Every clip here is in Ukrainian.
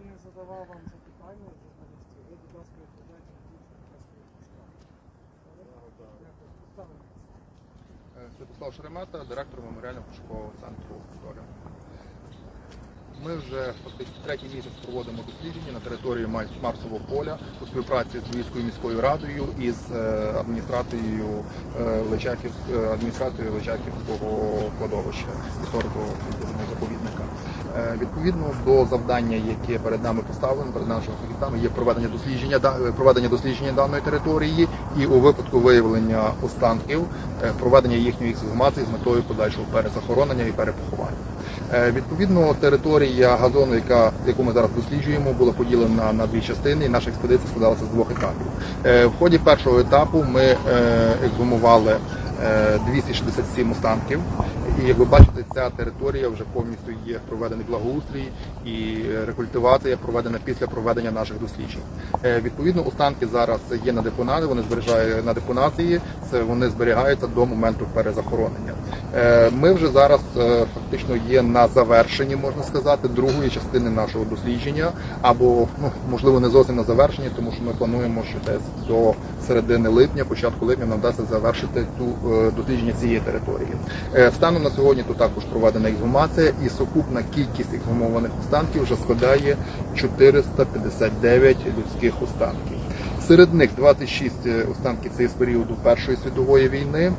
не задавав вам запитання журналістів, ви, будь ласка, відповідайте Е, Святослав Шеремета, директор меморіально-пошукового центру «Зоря». Ми вже фактично третій місяць проводимо дослідження на території Марсового поля у співпраці з Львівською міською радою і з е, е, адміністрацією Личаківського кладовища історико-культурного заповідника. Е, Відповідно до завдання, яке перед нами поставлено, перед нашими фахівцями, є проведення дослідження е, проведення дослідження даної території і у випадку виявлення останків е, проведення їхньої ексгумації з метою подальшого перезахоронення і перепоховання. Відповідно, територія газону, яка яку ми зараз досліджуємо, була поділена на дві частини. і Наша експедиція складалася з двох етапів. В ході першого етапу ми ексгумували е, 267 останків. І як ви бачите, ця територія вже повністю є проведений благоустрій і е, рекультивація проведена після проведення наших досліджень. Е, Відповідно, останки зараз є на депонаті, вони зберігають на депонації, це вони зберігаються до моменту перезахоронення. Е, Ми вже зараз е, фактично є на завершенні, можна сказати, другої частини нашого дослідження, або ну можливо не зовсім на завершенні, тому що ми плануємо, що десь до середини липня, початку липня нам вдасться завершити ту е, дослідження цієї території. Станом на сьогодні тут також проведена ексгумація, і сукупна кількість ексгумованих останків вже складає 459 людських останків. Серед них 26 останків це з періоду Першої світової війни.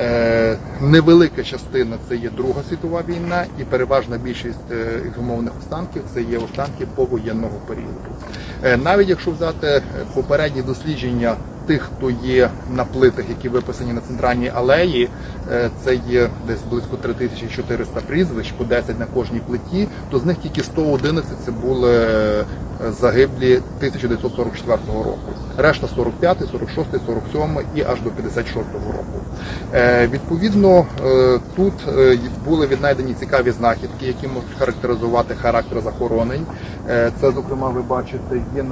Е, Невелика частина це є Друга світова війна, і переважна більшість ексгумованих останків це є останки повоєнного періоду. Е, Навіть якщо взяти е, попередні дослідження тих, хто є на плитах, які виписані на центральній алеї, це є десь близько 3400 прізвищ, по 10 на кожній плиті, то з них тільки 111 це були загиблі 1944 року. Решта 45, 46, 47 і аж до 56 року. Е, Відповідно, е, тут е, були віднайдені цікаві знахідки, які можуть характеризувати характер захоронень. Це, зокрема, ви бачите, є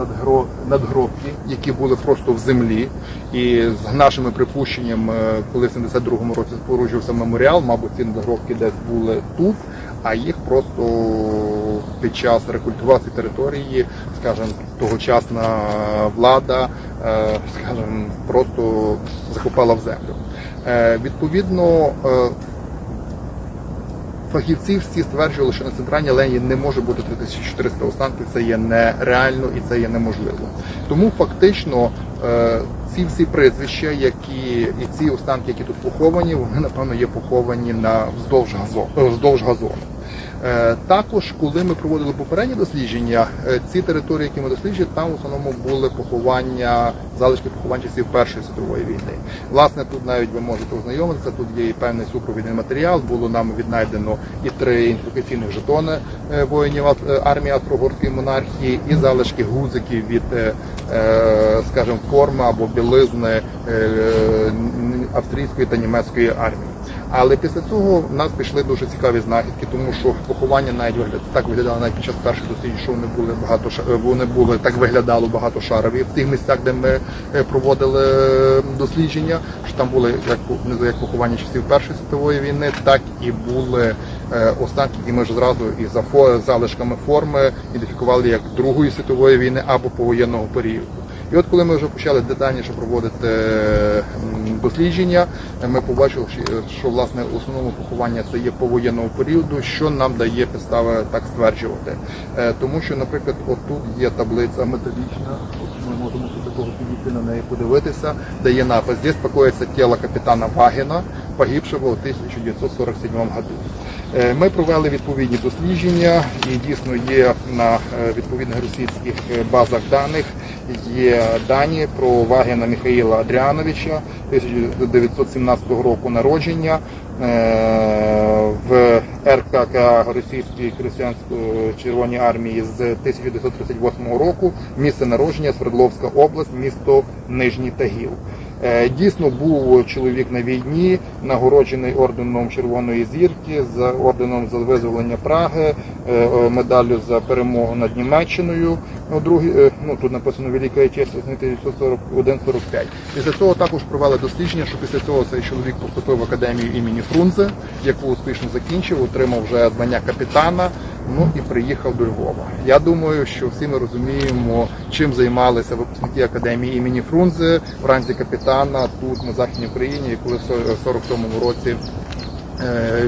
надгробки, які були просто в землі. І з нашими припущенням, коли в 72-му році споруджувався меморіал, мабуть, ці надгробки десь були тут, а їх просто під час рекультивації території, скажімо, тогочасна влада, скажімо, просто закопала в землю. Е, Відповідно, е, фахівці всі стверджували, що на центральній алеї не може бути 3400 останків, це є нереально і це є неможливо. Тому фактично е, ці всі прізвища, які і ці останки, які тут поховані, вони напевно є поховані на вздовж газону. Е, Також, коли ми проводили попередні дослідження, е, ці території, які ми досліджували, там в основному були поховання, залишки поховань часів Першої світової війни. Власне, тут навіть ви можете ознайомитися, тут є і певний супровідний матеріал. Було нам віднайдено і три ідентифікаційних жетони е, воїнів армії Австро-Угорської монархії, і залишки гудзиків від, скажімо, форми або білизни австрійської та німецької армії. Але після цього в нас пішли дуже цікаві знахідки, тому що поховання навіть виглядає так виглядало навіть під час перших досліджень, що вони були багато ша- вони були так виглядало багатошарові в тих місцях, де ми е, проводили е, дослідження. Що там були як як поховання часів Першої світової війни, так і були е, останки, які ми ж зразу і за залишками форми ідентифікували як Другої світової війни або повоєнного періоду. І от коли ми вже почали детальніше проводити дослідження, ми побачили, що- власне основному поховання це є повоєнного періоду, що нам дає підстави так стверджувати. Е, Тому що, наприклад, отут є таблиця металічна, ми можемо такого підійти на неї подивитися, де є напис «Здесь покоїться тіло капітана Вагіна, погибшого у 1947 году. Е, Ми провели відповідні дослідження і дійсно є на е, відповідних російських е, базах даних є дані про Вагіна Михаїла Адріановича 1917 року народження в РКК Російської християнської Червоної армії з 1938 року. Місце народження Свердловська область, місто Нижній Тагіл. Е, Дійсно був чоловік на війні, нагороджений орденом Червоної зірки, з орденом за визволення Праги, е, е, медаллю за перемогу над Німеччиною. Ну, другі, е, ну тут написано Велика честь 1941-45. Після цього також провели дослідження, що після цього цей чоловік поступив в академію імені Фрунзе, яку успішно закінчив, отримав вже звання капітана. Ну і приїхав до Львова. Я думаю, що всі ми розуміємо, чим займалися випускники академії імені Фрунзе в ранзі капітана тут на західній Україні, коли в 47-му році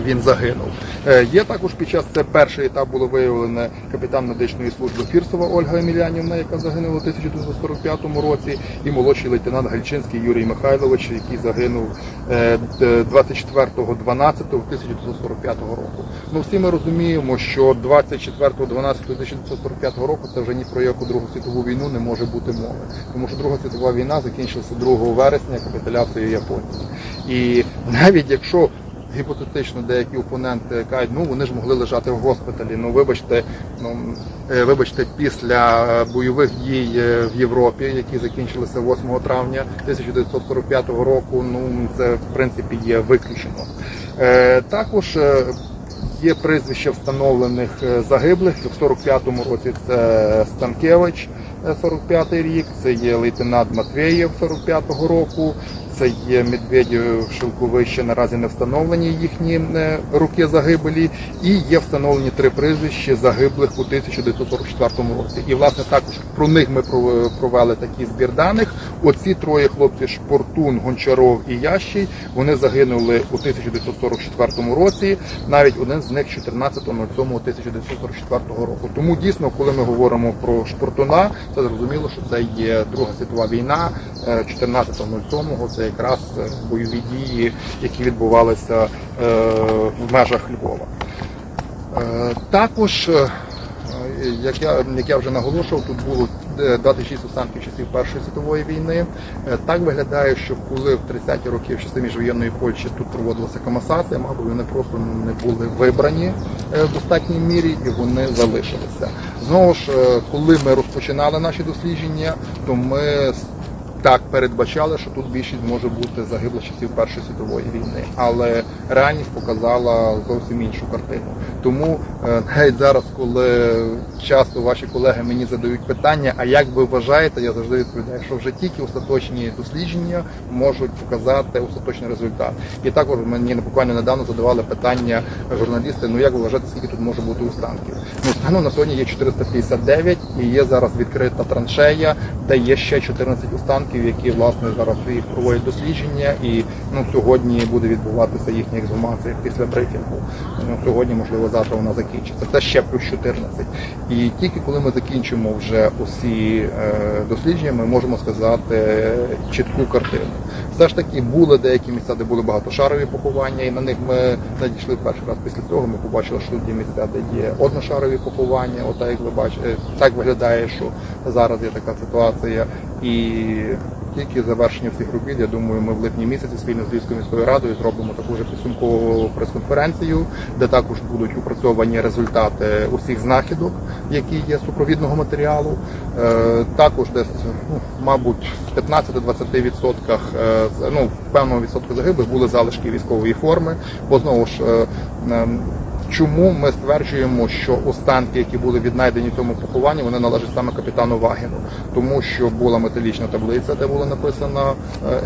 він загинув. Е, Є також під час це перший етап було виявлено капітан медичної служби Фірсова Ольга Емілянівна, яка загинула у 1945 році, і молодший лейтенант Гальчинський Юрій Михайлович, який загинув е, д- 24.12.1945 року. Ну всі ми розуміємо, що 24.12.1945 року це вже ні про яку Другу світову війну не може бути мови, тому що Друга світова війна закінчилася 2 вересня капітуляцією Японії. І навіть якщо гіпотетично деякі опоненти кажуть, ну вони ж могли лежати в госпіталі. Ну вибачте, ну е, вибачте, після е, бойових дій е, в Європі, які закінчилися 8 травня 1945 року. Ну це в принципі є виключено. Також є прізвища встановлених загиблих в 45-му році. Це Станкевич, е, 45-й рік, це є лейтенант Матвєєв 45-го року. Це є Медведєв, Шилковище, наразі не встановлені їхні е, роки загибелі, і є встановлені три прізвища загиблих у 1944 році. І власне також про них ми провели такий збір даних. Оці троє хлопців Шпортун, Гончаров і Ящий, вони загинули у 1944 році. Навіть один з них 14.07.1944 року. Тому дійсно, коли ми говоримо про Шпортуна, це зрозуміло, що це є Друга світова війна. е, 14.07 це якраз бойові дії, які відбувалися е, в межах Львова. Е, Також, е, як я, як я вже наголошував, тут було е, 26 останків часів Першої світової війни. Так виглядає, що коли в 30-ті роки в часи міжвоєнної Польщі тут проводилася комасація, мабуть, вони просто не були вибрані в достатній мірі і вони залишилися. Знову ж, коли ми розпочинали наші дослідження, то ми так передбачали, що тут більшість може бути загиблих часів Першої світової війни, але реальність показала зовсім іншу картину. Тому е, навіть зараз, коли часто ваші колеги мені задають питання, а як ви вважаєте, я завжди відповідаю, що вже тільки остаточні дослідження можуть показати остаточний результат. І також мені буквально недавно задавали питання журналісти: ну як ви вважаєте, скільки тут може бути останків? Ну станом на сьогодні є 459 і є зараз відкрита траншея, де є ще 14 останків, які власне зараз їх проводять дослідження, і ну сьогодні буде відбуватися їхня ексгумація після брифінгу. Ну сьогодні, можливо, завтра вона закінчиться. Це ще плюс 14. І тільки коли ми закінчимо вже усі е, дослідження, ми можемо сказати чітку картину. Все ж таки були деякі місця, де були багатошарові поховання, і на них ми надійшли перший раз після цього. Ми побачили, що є місця, де є одношарові поховання. Отак, як ви бачите, так виглядає, що зараз є така ситуація. І тільки завершення всіх робіт, я думаю, ми в липні місяці спільно з Львівською міською радою зробимо таку ж підсумкову прес-конференцію, де також будуть опрацьовані результати усіх знахідок, які є супровідного матеріалу. Е, Також десь, ну, мабуть, в 15-20% відсотках, е, ну, в певному загиблих були залишки військової форми, бо знову ж. Чому ми стверджуємо, що останки, які були віднайдені в цьому похованні, вони належать саме капітану Вагіну, тому що була металічна таблиця, де було написано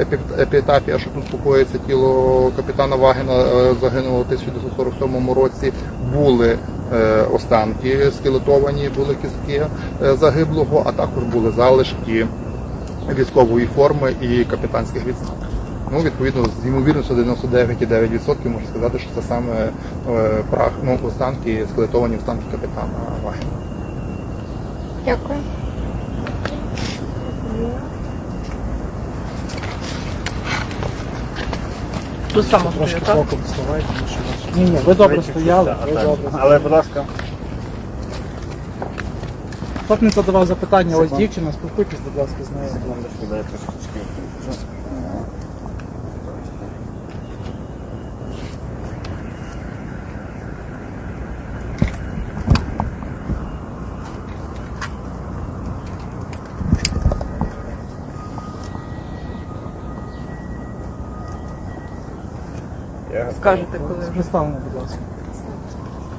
е, епітафія, що тут покоїться тіло капітана Вагіна, е, загинуло в 1947 році. Були е, останки скелетовані, були кістки загиблого, а також були залишки військової форми і капітанських відзнак. Ну, відповідно, з ймовірністю 99,9% можна сказати, що це саме е, прах, ну, останки, скелетовані останки капітана Вагіна. Дякую. Тут само Трошки стою, так? боком вставайте, тому що ваш- Ні, ні, ви добре стояли, ви добре. Але, будь ласка, Хто б не задавав запитання, ось Секунду. дівчина, спілкуйтесь, будь ласка, з нею. секундочку, дайте Скажете, коли вже. Представимо, будь ласка.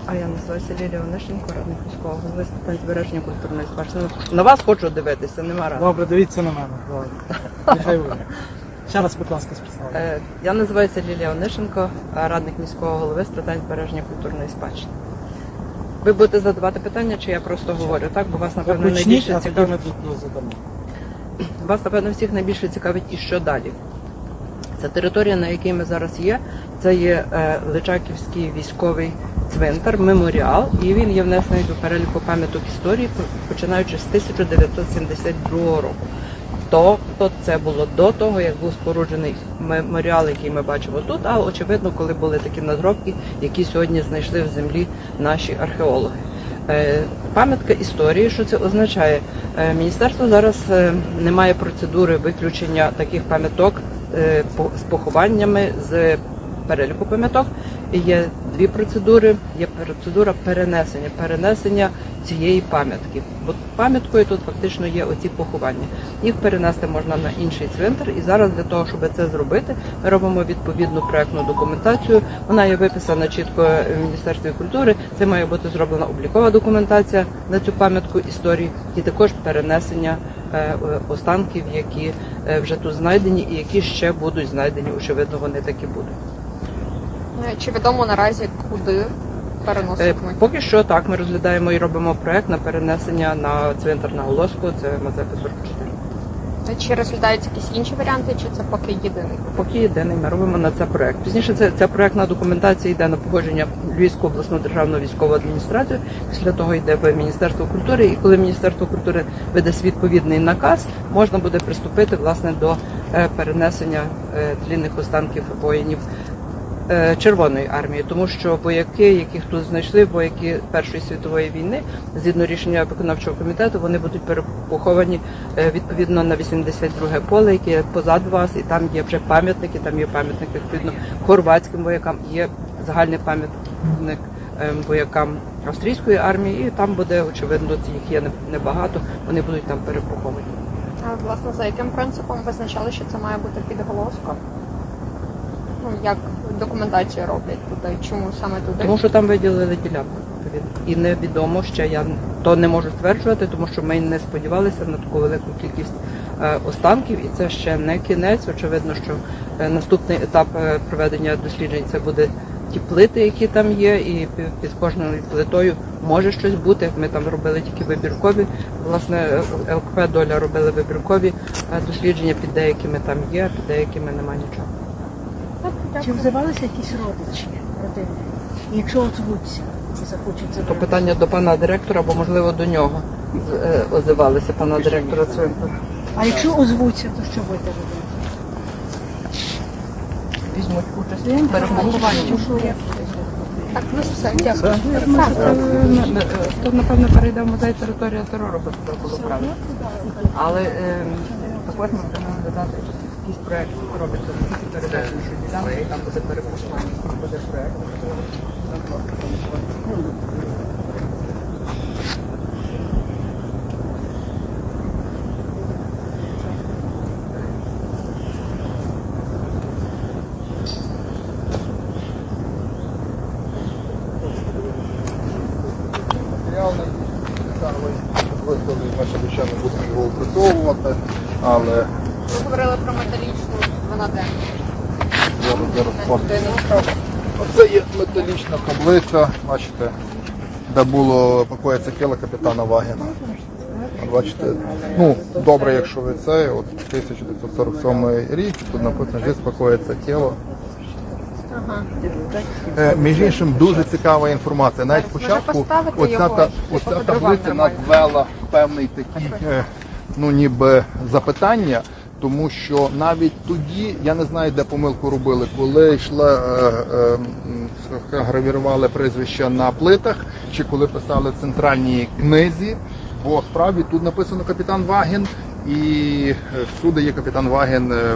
А я називаюся Лілія Онищенко, радник військового голови з питань збереження культурної спадщини. На вас хочу дивитися, нема ради. Добре, дивіться на мене. Добре. Нехай буде. Ще раз, будь ласка, представте. Е, Я називаюся Лілія Онишенко, радник міського голови з питань збереження культурної спадщини. Ви будете задавати питання, чи я просто говорю, так? Бо вас, напевно, найбільше цікавить. Вас, напевно, всіх найбільше цікавить і що далі. Ця територія, на якій ми зараз є, це є е, Личаківський військовий цвинтар, меморіал, і він є внесений до переліку пам'яток історії, починаючи з 1972 року. Тобто це було до того, як був споруджений меморіал, який ми бачимо тут, а очевидно, коли були такі надробки, які сьогодні знайшли в землі наші археологи. Е, Пам'ятка історії, що це означає? Е, Міністерство зараз не має процедури виключення таких пам'яток з похованнями з переліку пам'яток. Є дві процедури. Є процедура перенесення, перенесення цієї пам'ятки. Бо пам'яткою тут фактично є оці поховання. Їх перенести можна на інший цвинтар. І зараз для того, щоб це зробити, ми робимо відповідну проектну документацію. Вона є виписана чітко в Міністерстві культури. Це має бути зроблена облікова документація на цю пам'ятку історії і також перенесення е, е, останків, які е, вже тут знайдені, і які ще будуть знайдені. Очевидно, вони такі будуть. Е, Чи відомо наразі, куди переносити? Поки що так, ми розглядаємо і робимо проект на перенесення на цвинтар на Голоску, це Мазепи 44. Чи розглядаються якісь інші варіанти, чи це поки єдиний? Поки єдиний, ми робимо на це проект. Пізніше це, ця проектна документація йде на погодження Львівську обласну державну військову адміністрацію. Після того йде в Міністерство культури. І коли Міністерство культури видасть відповідний наказ, можна буде приступити власне до е, перенесення е, тлінних останків воїнів. Е, Червоної армії, тому що вояки, яких тут знайшли, вояки Першої світової війни, згідно рішення виконавчого комітету, вони будуть перепоховані е, відповідно на 82 поле, яке є позаду вас, і там є вже пам'ятники. Там є пам'ятник відповідно хорватським воякам, є загальний пам'ятник е, воякам австрійської армії, і там буде очевидно їх є небагато. Вони будуть там перепоховані. А власне за яким принципом визначали, що це має бути підголоском? Ну як документацію роблять туди? Чому саме туди? Тому що там виділили ділянку. І невідомо ще я то не можу стверджувати, тому що ми не сподівалися на таку велику кількість е, останків, і це ще не кінець. Очевидно, що е, наступний етап е, проведення досліджень це буде ті плити, які там є, і під- кожною плитою може щось бути. Ми там робили тільки вибіркові. Власне, ЛКП доля робили вибіркові дослідження, під деякими там є, під деякими немає нічого. Чи взивалися якісь родичі родини? Якщо озвуться, захочуть То питання до пана директора, або можливо до нього е, озивалися пана директора цвинтару. А якщо озвуться, то що будете робити? Візьмуть участь в. Так, ну все, дякую. Е, Тут, напевно, перейде в музей територія терору, бо туди було правильно. Але е, також ми будемо додати якийсь проект, робиться тільки передачу ділянки, і там буде перепоховання. Буде проект. Матеріал найбільш цікавий, виставлений, ми ще звичайно будемо його опрацьовувати, але Ви говорили про металічну 12 зараз зараз покажу. годину. Оце є металічна таблиця, бачите, де було покоїться тіло капітана Вагіна. Бачите, ну добре, якщо ви це, от 1947 рік, тут написано, що спокоїться тіло. Е, Між іншим, дуже цікава інформація. Навіть спочатку оця, та, оця таблиця надвела певний такий, е, ну ніби запитання, тому що навіть тоді, я не знаю, де помилку робили, коли йшла, е, е, м, гравірували прізвища на плитах, чи коли писали в центральній книзі, бо справді тут написано капітан Вагін, і е, всюди є капітан Вагін е,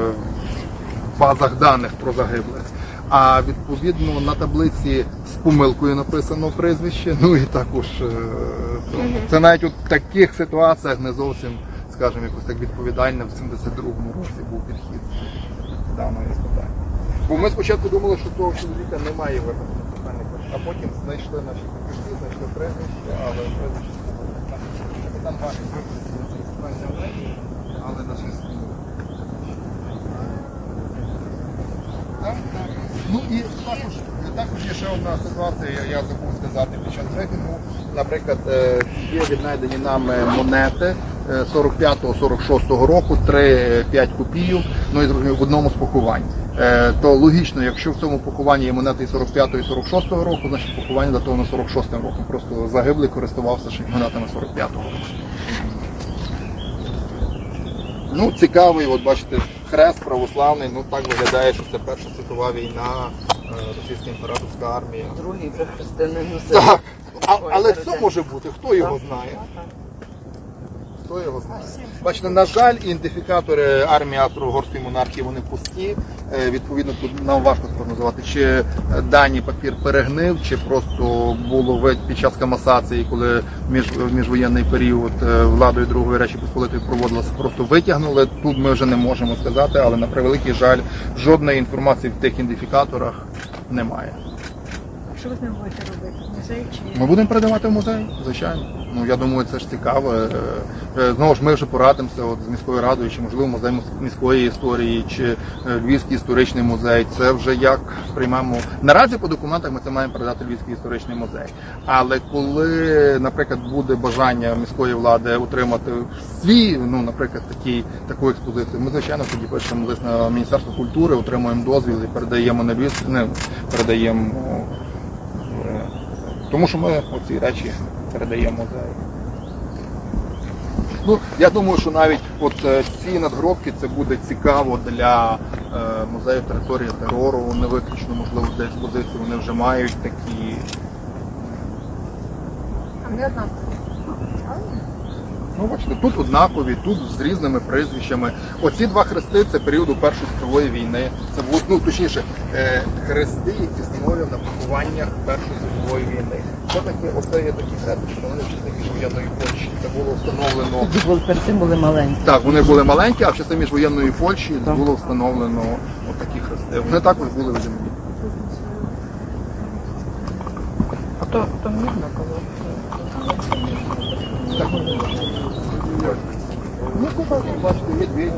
в базах даних про загиблих. А відповідно на таблиці з помилкою написано прізвище. Ну і також е, це навіть у таких ситуаціях не зовсім, скажімо, якось так відповідально в 72-му році був підхід даної питання. Бо ми спочатку думали, що того чоловіка немає випадку а потім знайшли наші капітани, знайшли прізвище, але прізвище капітан Вагін випустив цей спеціальний алеї, але на щось Ну і також, також є ще одна ситуація, я, забув сказати під час брифінгу. Наприклад, е, є віднайдені нами монети 45-46 року, 3-5 копійок, ну і зрозуміло, в одному з поховань. Е, То логічно, якщо в цьому похованні є монети і 45 і 46 року, значить поховання датовано 46 роком. Просто загиблий користувався ще монетами 45-го року. Ну, цікавий, от бачите, хрест православний, ну так виглядає, що це Перша світова війна, е, російська імператорська армія. Другий вже хрестини носив. Так, а, але тим. може бути, хто його знає? Хто його знає? Бачите, на жаль, ідентифікатори армії австро-угорської монархії вони пусті. Е, Відповідно, тут нам важко спрогнозувати, чи е, дані папір перегнив, чи просто було під час камасації, коли між міжвоєнний період е, владою Другої Речі Посполитої проводилося, просто витягнули. Тут ми вже не можемо сказати, але на превеликий жаль, жодної інформації в тих ідентифікаторах немає. Що ви з ним будете робити? Музей чи Ми будемо передавати в музей, звичайно. Ну я думаю, це ж цікаво. Е, е, Знову ж ми вже порадимося от, з міською радою, чи можливо музей міс- міської історії, чи е, Львівський історичний музей. Це вже як приймемо. Наразі по документах ми це маємо передати Львівський історичний музей. Але коли, наприклад, буде бажання міської влади отримати свій, ну наприклад, такий таку експозицію, ми звичайно тоді пишемо лист на Міністерство культури, отримуємо дозвіл і передаємо на Львів, не передаємо. Тому що ми оці речі передаємо музею. Ну, я думаю, що навіть от е, ці надгробки це буде цікаво для е, музею території терору. Не виключно, можливо, для експозиції вони вже мають такі. А не одна. Ну, бачите, тут однакові, тут з різними прізвищами. Оці два хрести це періоду Першої світової війни. Це було, ну точніше, е, хрести, які встановлені на похованнях Першої світової війни. Що таке? Оце є такі хрести, що вони з міжвоєнної Польщі. Це було встановлено. Були- перед цим були маленькі. Так, вони були маленькі, а в часи міжвоєнної Польщі Так. було встановлено отакі хрести. Вони також були в землі. А то, то мідно коло. Ну, куда бачите, дві.